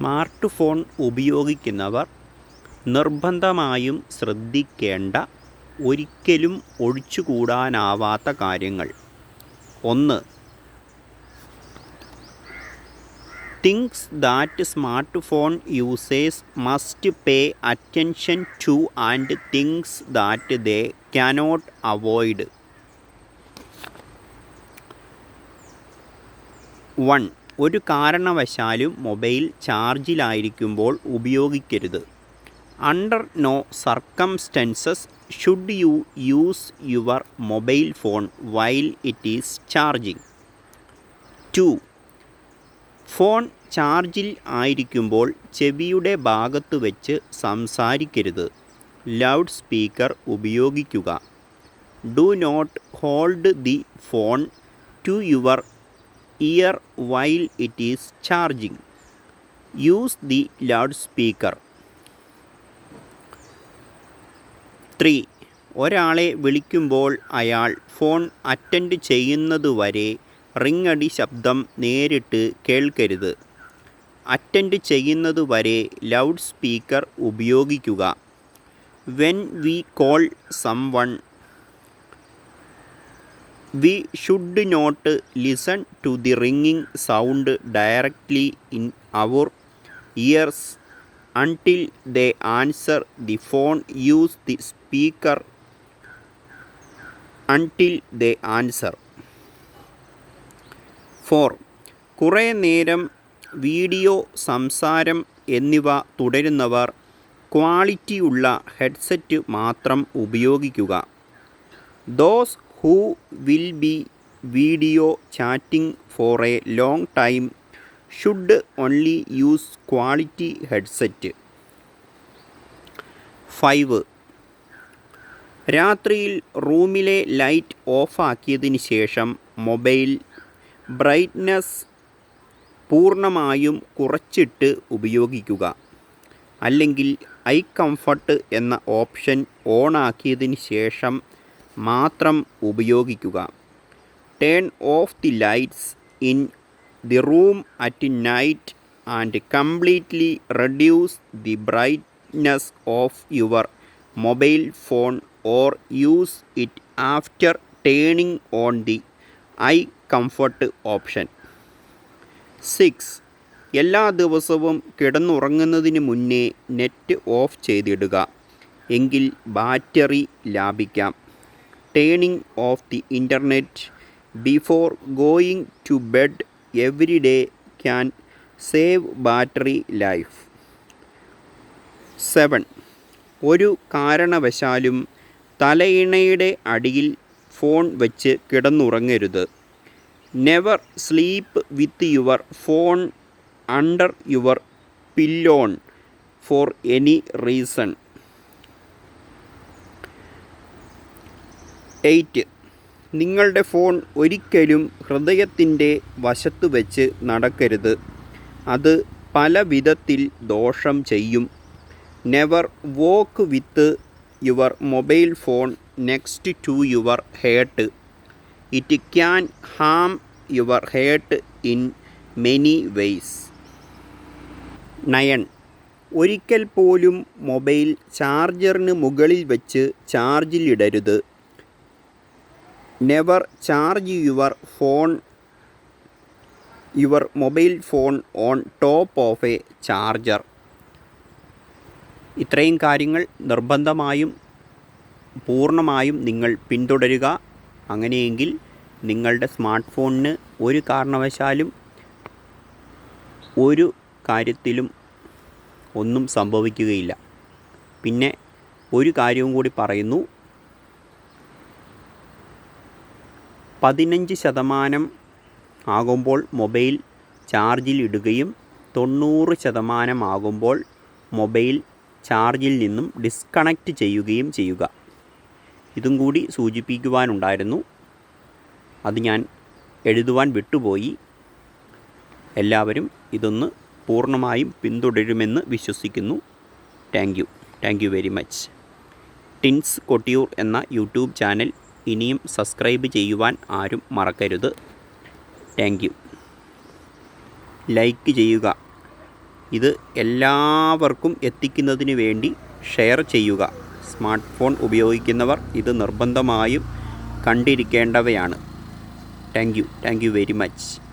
Smart phone ഉപയോഗിക്കുന്നവർ നിർബന്ധമായും ശ്രദ്ധിക്കേണ്ട ഒരിക്കലും ഒഴിച്ചുകൂടാനാവാത്ത കാര്യങ്ങൾ. ഒന്ന് things that smart phone users must pay attention to and things that they cannot avoid one ഒരു കാരണവശാലും മൊബൈൽ ചാർജിലായിരിക്കുമ്പോൾ ഉപയോഗിക്കരുത്. Under no circumstances should you use your mobile phone while it is charging two phone ചാർജിൽ ആയിരിക്കുമ്പോൾ ചെവിയുടെ ഭാഗത്ത് വെച്ച് സംസാരിക്കരുത്. ലൗഡ് സ്പീക്കർ ഉപയോഗിക്കുക. Do not hold the phone to your ear while it is charging use the loud speaker three ഒരാളെ വിളിക്കുമ്പോൾ അയാൾ ഫോൺ അറ്റൻഡ് ചെയ്യുന്നതുവരെ റിങ്ങടി ശബ്ദം നേരിട്ട് കേൾക്കരുത്. അറ്റൻഡ് ചെയ്യുന്നതുവരെ ലൗഡ് സ്പീക്കർ ഉപയോഗിക്കുക. When we call some one we should not listen to the റിങ്ങിങ് sound directly in our ears until the answer the phone use the speaker until the answer. Four. കുറേ നേരം video സംസാരം എന്നിവ തുടരുന്നവർ ക്വാളിറ്റിയുള്ള headset മാത്രം ഉപയോഗിക്കുക. Those who will be video chatting for a long time should only use quality headset. Five. രാത്രിയിൽ റൂമിലെ light ഓഫാക്കിയതിന് ശേഷം മൊബൈൽ ബ്രൈറ്റ്നസ് പൂർണമായും കുറച്ചിട്ട് ഉപയോഗിക്കുക. അല്ലെങ്കിൽ ഐ കംഫർട്ട് എന്ന ഓപ്ഷൻ ഓണാക്കിയതിന് ശേഷം മാത്രം ഉപയോഗിക്കുക. Turn off the lights in the room at night and completely reduce the brightness of your mobile phone or use it after turning on the eye comfort option six എല്ലാ ദിവസവും കിടന്നുറങ്ങുന്നതിന് മുന്നേ net off ചെയ്തിടുക. എങ്കിൽ battery ലാഭിക്കാം. Turning off the internet before going to bed every day can save battery life seven ഒരു കാരണവശാലും തലയിണയുടെ അടിയിൽ phone വെച്ച് കിടന്നുറങ്ങരുത്. Never sleep with your phone under your pillow for any reason eight. നിങ്ങളുടെ phone ഒരിക്കലും ഹൃദയത്തിന്റെ വശത്ത് വെച്ച് നടക്കരുത്. അത് പല വിധത്തിൽ ദോഷം ചെയ്യും. Never walk with your mobile phone next to your heart it can harm your heart in many ways nine ഒരിക്കൽ പോലും മൊബൈൽ ചാർജറിന് മുകളിൽ വെച്ച് ചാർജിലിടരുത്. Never charge your phone your mobile phone on top of a charger ഇത്രയും കാര്യങ്ങൾ നിർബന്ധമായും പൂർണമായും നിങ്ങൾ പിന്തുടരുക. അങ്ങനെയെങ്കിൽ നിങ്ങളുടെ സ്മാർട്ട് ഫോണിന് ഒരു കാരണവശാലും ഒരു കാര്യത്തിലും ഒന്നും സംഭവിക്കുകയില്ല. പിന്നെ ഒരു കാര്യവും കൂടി പറയുന്നു. പതിനഞ്ച് ശതമാനം ആകുമ്പോൾ മൊബൈൽ ചാർജിൽ ഇടുകയും തൊണ്ണൂറ് ശതമാനം ആകുമ്പോൾ മൊബൈൽ ചാർജിൽ നിന്നും ഡിസ്കണക്റ്റ് ചെയ്യുകയും ചെയ്യുക. ഇതും കൂടി സൂചിപ്പിക്കുവാനുണ്ടായിരുന്നു. അത് ഞാൻ എഴുതുവാൻ വിട്ടുപോയി. എല്ലാവരും ഇതൊന്ന് പൂർണമായും പിന്തുടരുമെന്ന് വിശ്വസിക്കുന്നു. Thank you. Thank you very much. ടിൻസ് Kottiyoor എന്ന യൂട്യൂബ് ചാനൽ ഇനിയും സബ്സ്ക്രൈബ് ചെയ്യുവാൻ ആരും മറക്കരുത്. താങ്ക് ലൈക്ക് ചെയ്യുക. ഇത് എല്ലാവർക്കും എത്തിക്കുന്നതിന് വേണ്ടി ഷെയർ ചെയ്യുക. സ്മാർട്ട് ഫോൺ ഉപയോഗിക്കുന്നവർ ഇത് നിർബന്ധമായും കണ്ടിരിക്കേണ്ടവയാണ്. Thank you thank you very much